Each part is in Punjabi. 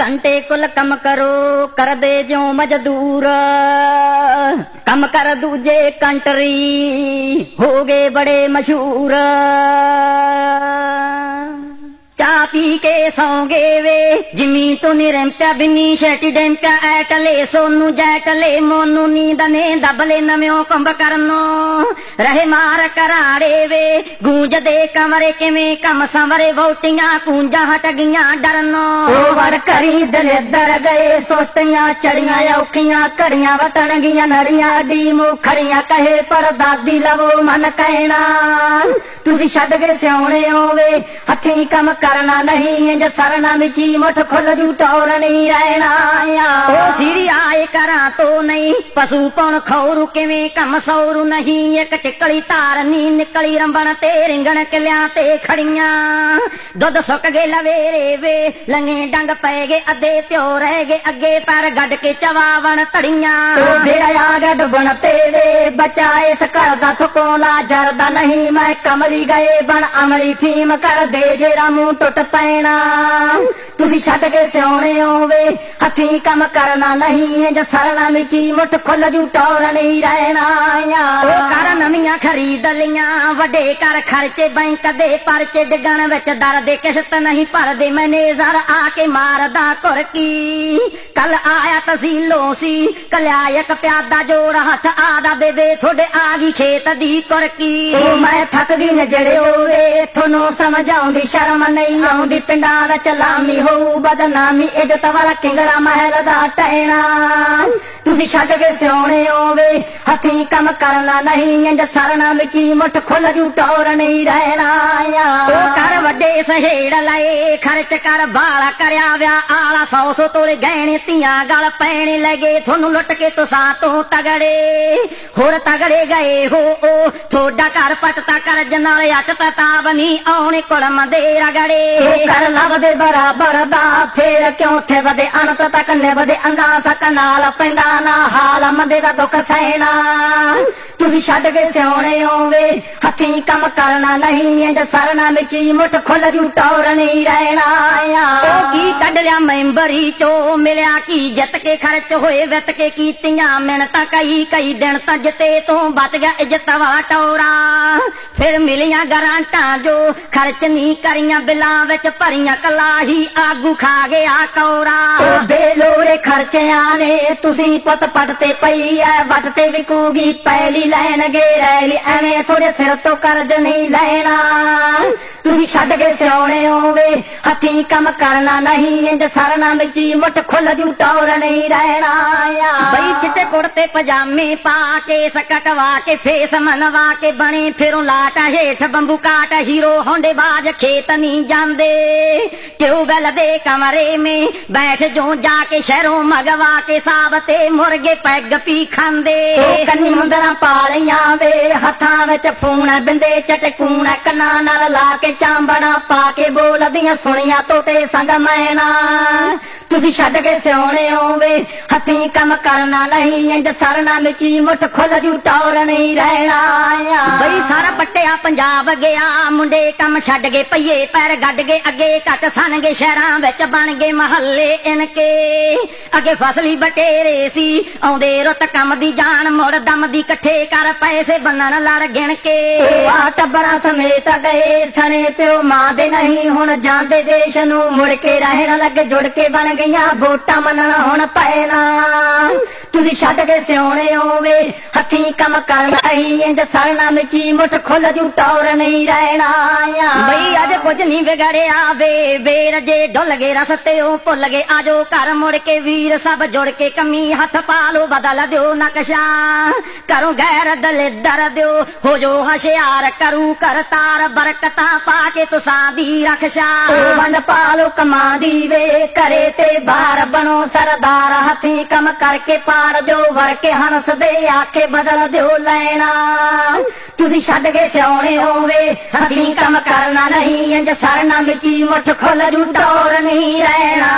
ਘੰਟੇ ਕੁਲ ਕੰਮ ਕਰੋ, ਕਰਦੇ ਜਿਉ ਮਜ਼ਦੂਰ ਕੰਮ ਕਰ ਦੂਜੇ ਕੰਟਰੀ, ਹੋ ਗਏ ਬੜੇ ਮਸ਼ਹੂਰ। ਪੀ ਕੇ ਸੌਂਗੇ ਵੇ। ਜਿਮੀ ਤੋਂ ਨਿਰੰਪਿਆ ਬਿਨੀ ਸ਼ੈਟੀ ਡੈਂਪਿਆ ਐਟਲੇ ਸੋਨੂੰ ਜੈਟਲੇ ਮੋਨੂੰ ਨੀਂਦ ਨੇ ਦਬਲੇ ਨਵਿਓ ਕੰਬ ਕਰਨੋ। ਰਹੇ ਮਾਰ ਕਰਾੜੇ ਵੇ ਗੂੰਜਦੇ ਕਮਰੇ ਕਿਵੇਂ ਕੰਮ ਸੰਵਰੇ ਵੋਟੀਆਂ ਕੂੰਜਾਂ ਹਟ ਗਈਆਂ ਡਰਨੋ। ਵੜ ਵਰ ਕਰੀ ਦਲੇਦਰ ਗਏ, ਸੋਸਤੀਆਂ ਚੜੀਆਂ, ਔਖੀਆਂ ਘੜੀਆਂ ਵਟਣਗੀਆਂ ਨੜੀਆਂ ਦੀ ਮੁਖੜੀਆਂ, ਕਹੇ ਪਰ ਦਾਦੀ ਲਵੋ ਮਨ ਕਹਿਣਾ। ਤੁਸੀਂ ਛੱਡ ਕੇ ਸਿਆਉਣੇ ਹੋਵੇ ਹੱਥੀ ਕੰਮ ਕਰਨਾ सरना मिची मुठ खुल जूं टोर न सीरिय ਆ ਨਹੀਂ, ਪਸ਼ੂ ਪਉਣ ਖੌਰੂ, ਕਿਵੇਂ ਕੰਮ ਸੌਰੂ ਨਹੀਂ? ਇੱਕ ਟਿਕਲੀ ਧਾਰ ਨਿਕਲੀ, ਰੰਬਣ ਤੇ ਰਿੰਗਣ ਕਿਲਿਆਂ ਤੇ ਖੜੀਆਂ। ਦੁੱਧ ਸੁੱਕ ਗਏ ਲਵੇਰੇ ਵੇ ਲੰਗੇ ਡੰਗ ਪੈ ਗਏ, ਅੱਧੇ ਤਿਉ ਰਹਿ ਗਏ, ਅੱਗੇ ਪਰ ਗੱਡ ਕੇ ਚਵਾਵਣ ਧੜੀਆਂ। ਉਹ ਆ ਗਿਆ ਡੁੱਬਣ ਤੇਰੇ ਬਚਾ ਇਸ ਘਰ ਦਾ ਥਕੋਲਾ, ਜਰਦਾ ਨਹੀਂ, ਮੈਂ ਕਮਲੀ ਗਏ ਬਣ, ਅਮਲੀ ਫੀਮ ਕਰ ਦੇ ਜੇਰਾ ਮੂੰਹ ਟੁੱਟ ਪੈਣਾ। ਤੁਸੀਂ ਛੱਡ ਕੇ ਸਿਆਉਣੇ ਹੋਵੇ। ਹੱਥੀਂ ਕੰਮ ਕਰਨਾ ਨਹੀਂ ਇੰਜ ਸਰਣਾ ਮਿਚੀ ਮੁੱਠ ਖੁੱਲ ਜੂ, ਟੌਰ ਨਹੀਂ ਰਹਿਣਾ ਉਹ ਕਰ ਨਵੀਆਂ ਖਰੀਦ ਲੀਆਂ ਵੱਡੇ ਕਰ ਖਰਚੇ, ਬੈਂਕ ਦੇ ਪਰਚੇ, ਡਿੱਗਣ ਵਿੱਚ ਡਰਦੇ ਕਿਸ਼ਤ ਨਹੀਂ ਭਰਦੇ, ਮੈਨੇਜਰ ਆ ਕੇ ਮਾਰਦਾ ਕੁਰਕੀ। ਕੱਲ ਆਇਆ ਤਸੀਲੋਂ ਸੀ, ਕਲਿਆ ਇੱਕ ਪਿਆਦਾ ਜੋੜ ਹੱਥ ਆਦਾ ਬੇਬੇ ਤੁਹਾਡੇ ਆ ਗਈ ਖੇਤ ਦੀ ਕੁਰਕੀ। ਉਹ ਮੈਂ ਥੱਕ ਗਈ ਨਜੜੇ ਹੋਵੇ ਤੁਹਾਨੂੰ ਸਮਝਾਉਂਦੀ ਸ਼ਰਮ ਨਹੀਂ ਆਉਂਦੀ, ਪਿੰਡਾਂ ਵਿੱਚ ਲਾਮੀ ਹੋਊ, ਬਦਨਾਮੀ, ਇੱਜ਼ਤ ਵਾਲਾ ਕਿੰਗਰਾ ਮਹਿਲ ਦਾ ਟਹਿਣਾ। ਤੁਸੀਂ ਛੱਡ ਕੇ ਸਿਉਣੇ ਓਵੇ ਹੱਥੀਂ ਕੰਮ ਕਰਨਾ ਨਹੀਂ, ਇੰਜ ਸਰਨਾ ਮਿਚੀ ਮੁੱਠ ਖੁੱਲ ਜੂ, ਟੌਰ ਨਹੀਂ ਰਹਿਣਾ ਉਹ ਕਰ ਵੱਡੇ ਸਹੇੜ ਲਏ, ਖਰਚ ਕਰ ਬਾਲਾ ਕਰਿਆ ਵਿਆ ਆਲਾ, ਸੌ ਸੌ ਤੋਲੇ ਗਹਿਣੇ, ਧੀਆਂ ਗਲ ਪੈਣੇ ਲੱਗੇ, ਤੁਹਾਨੂੰ ਲੁੱਟ ਕੇ ਤੁਸਾਂ ਤੋਂ ਤਗੜੇ। ਹੋਰ ਤਗੜੇ ਗਏ ਹੋ ਉਹ ਥੋੜਾ ਘਰ ਪਟ ਤੱਕ अच तावनी आलम ਦਾ कर ले बराबर फेर क्य वधे अनत त कने वधे अंगास कनाल पें हालमदे त दुख सहण ਤੁਸੀਂ ਛੱਡ ਕੇ ਸਿਆਉਣੇ ਹੋਵੇ ਹੱਥੀਂ ਕੰਮ ਕਰਨਾ ਨਹੀਂ ਇੰਜ ਸਰਨਾ ਮਿਚੀ ਮੁੱਠ ਖੁੱਲ ਜੂ ਟੌਰ ਨਹੀਂ ਰਹਿਣਾ ਉਹ ਆ ਕੀ ਕੱਢ ਲਿਆ ਮੈਂਬਰੀ ਚੋ? ਮਿਲਿਆ ਕੀ ਜਿੱਤ ਕੇ ਖਰਚ ਹੋਏ ਵਿਤ ਕੇ ਕੀਤੀਆਂ ਮਿਹਨਤਾਂ? ਕਈ ਕਈ ਦਿਨ ਤਾਂ ਜਿੱਤੇ ਤੋਂ ਬਚ ਗਿਆ ਇੱਜ਼ਤ ਵਾਲਾ ਟੌਰਾ। ਫਿਰ ਮਿਲੀਆਂ ਗਰਾਂਟਾਂ ਜੋ ਖਰਚ ਨਹੀਂ ਕਰੀਆਂ ਬਿਲਾਂ ਵਿੱਚ ਭਰੀਆਂ ਕਲਾਹੀ ਆਗੂ ਖਾ ਗਿਆ ਉਹ ਬੇਲੋੜੇ ਖਰਚਿਆਂ ਨੇ ਤੁਸੀਂ ਪੁੱਤ ਪੱਟ ਤੇ ਪਈ ਐ ਵੱਟ ਤੇ ਵਿਕੂਗੀ ਪੈਲੀ ਲੈਣਗੇ ਰੈਲੀ ਐਵੇਂ ਥੋੜੇ ਸਿਰ ਤੋਂ ਕਰਜ਼ ਨਹੀਂ ਲੈਣਾ। ਤੁਸੀਂ ਛੱਡ ਕੇ ਸਿਆਉਣੇ ਹੋਵੇ ਹੱਥੀਂ ਕੰਮ ਕਰਨਾ ਨਹੀਂ ਇੰਜ ਸਰਨਾ ਮਿਚੀ ਮੁੱਠ ਖੁੱਲ ਜੂ ਟੌਰ ਨਹੀਂ ਰਹਿਣਾ ਆ। ਬਈ ਚਿੱਟੇ ਕੁੜਤੇ ਪਜਾਮੇ ਪਾ ਕੇ ਸਕਟਵਾ ਕੇ ਫੇਸ ਮਨਵਾ ਕੇ ਬਣੇ ਫਿਰੋਂ ਲਾਟ ਹੇਠ ਬੰਬੂ ਕਾਟ ਹੀਰੋ ਹੋਂਡੇ ਬਾਜ ਖੇਤ ਨਹੀਂ ਜਾਂਦੇ। ਟਿਊਬੈਲ ਦੇ ਕਮਰੇ ਮੇ ਬੈਠ ਜੋ ਜਾ ਕੇ ਸ਼ਹਿਰੋਂ ਮਗਵਾ ਕੇ ਸਾਬ ਤੇ ਮੁਰਗੇ ਪੈਗ ਪੀ ਖਾਂਦੇ। ਕੰਨੀ ਮੁੰਦਰਾਂ ਪਾ ਲਈਆਂ ਵੇ ਹੱਥਾਂ ਵਿੱਚ ਫੂਣ ਬਿੰਦੇ ਚਟਕੂਣ ਕੰਨਾਂ ਨਾਲ ਲਾ ਕੇ ਚਾਂਬੜਾ ਪਾ ਕੇ ਬੋਲਦੀਆਂ ਸੁਣੀਆਂ ਤੋਤੇ ਸੰਗ ਮੈਣਾ। ਤੁਸੀਂ ਛੱਡ ਕੇ ਸਿਆਉਣੇ ਹੋਵੇ ਹੱਥੀਂ ਕੰਮ ਕਰਨਾ ਨਹੀਂ ਇੰਜ ਸਰਨਾ ਮਿਚੀ ਮੁੱਠ ਖੁੱਲ ਜੂ ਟੌਰ ਨਹੀਂ ਰਹਿਣਾ ਬਈ ਸਾਰਾ ਪੱਟਿਆ ਪੰਜਾਬ ਗਿਆ ਮੁੰਡੇ ਕੰਮ ਛੱਡ ਗਏ ਪਈਏ ਪੈਰ ਗੱਡ ਗਏ ਅੱਗੇ ਘੱਟ ਸਨਗੇ ਸ਼ਹਿਰਾਂ ਵਿੱਚ ਬਣ ਗਏ ਮਹੱਲੇ ਇਨਕੇ। ਅੱਗੇ ਫਸਲੀ ਬਟੇਰੇ ਸੀ ਆਉਂਦੇ ਰੁੱਤ ਕੰਮ ਦੀ ਜਾਨ ਮੁੜ ਦਮ ਦੀ ਇਕੱਠੇ ਕਰ ਪੈਸੇ ਬੰਨਣ ਲੜ ਗਿਣ ਕੇ। ਆ ਟੱਬਰਾਂ ਸਮੇਤ ਗਏ ਸਣੇ ਪਿਓ ਮਾਂ ਦੇ ਨਹੀਂ ਹੁਣ ਜਾਂਦੇ ਦੇਸ਼ ਨੂੰ ਮੁੜ ਕੇ ਰਹਿਣ ਲੱਗੇ ਜੁੜ ਕੇ ਬਣ ਗਈਆਂ ਵੋਟਾਂ ਮੰਨਣਾ ਹੁਣ ਪੈਣਾ। ਤੁਸੀਂ ਛੱਡ ਕੇ ਸਿਆਉਣੇ ਹੋਵੇ ਹੱਥੀਂ ਕੰਮ ਕਰਨਾ ਹੀ ਇੰਜ ਸਰਨਾ ਮਿਚੀ ਮੁੱਠ ਖੁੱਲ ਜੂ ਟੌਰ ਨਹੀਂ ਰਹਿਣਾ ਆ। ਬਈ ਅੱਜ ਕੁਝ ਨਹੀਂ ਵਿਗੜਿਆ ਵੇ ਬੇਰ ਜੇ ਡੁੱਲ ਗਏ ਰਸਤੇ ਉਹ ਭੁੱਲ ਗਏ ਆਜੋ ਘਰ ਮੁੜ ਕੇ ਵੀਰ ਸਭ ਜੁੜ ਕੇ ਕਮੀ ਹੱਥ ਪਾ ਲੋ ਬਦਲ ਦਿਓ ਨਕਸ਼ਾ। ਕਰੋ ਗੈਰ ਦਲਿੱਦਰ ਦਿਓ ਹੋ ਜੋ ਹਸ਼ਿਆਰ ਕਰੂ ਕਰਤਾਰ ਬਰਕਤਾਂ ਪਾ ਕੇ ਤੁਸਾਂ ਦੀ ਰਖਸ਼ਾ। ਵੰਡ ਪਾਲੋ ਕਮਾਂ ਦੀ ਵੇ ਕਰੇ ਤੇ ਬਾਹਰ ਬਣੋ ਸਰਦਾਰ ਹੱਥੀਂ ਕੰਮ ਕਰਕੇ ਪਾੜ ਦਿਓ, ਵਰ ਕੇ ਹੰਸ ਦੇ ਆਕੇ ਬਦਲ ਦਿਓ ਲੈਣਾ। ਤੁਸੀਂ ਛੱਡ ਕੇ ਸਿਆਉਣੇ ਹੋਵੇ, ਅਸੀਂ ਕੰਮ ਕਰਨਾ ਨਹੀਂ, ਇੰਜ ਸਰਨਾ ਮਿਚੀ ਮੁੱਠ ਖੁੱਲ ਜੂ ਟੌਰ ਨਹੀਂ ਰਹਿਣਾ।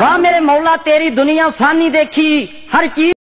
ਵਾਹ ਮੇਰੇ ਮੌਲਾ, ਤੇਰੀ ਦੁਨੀਆ ਫਾਨੀ ਦੇਖੀ, ਹਰ ਚੀਜ਼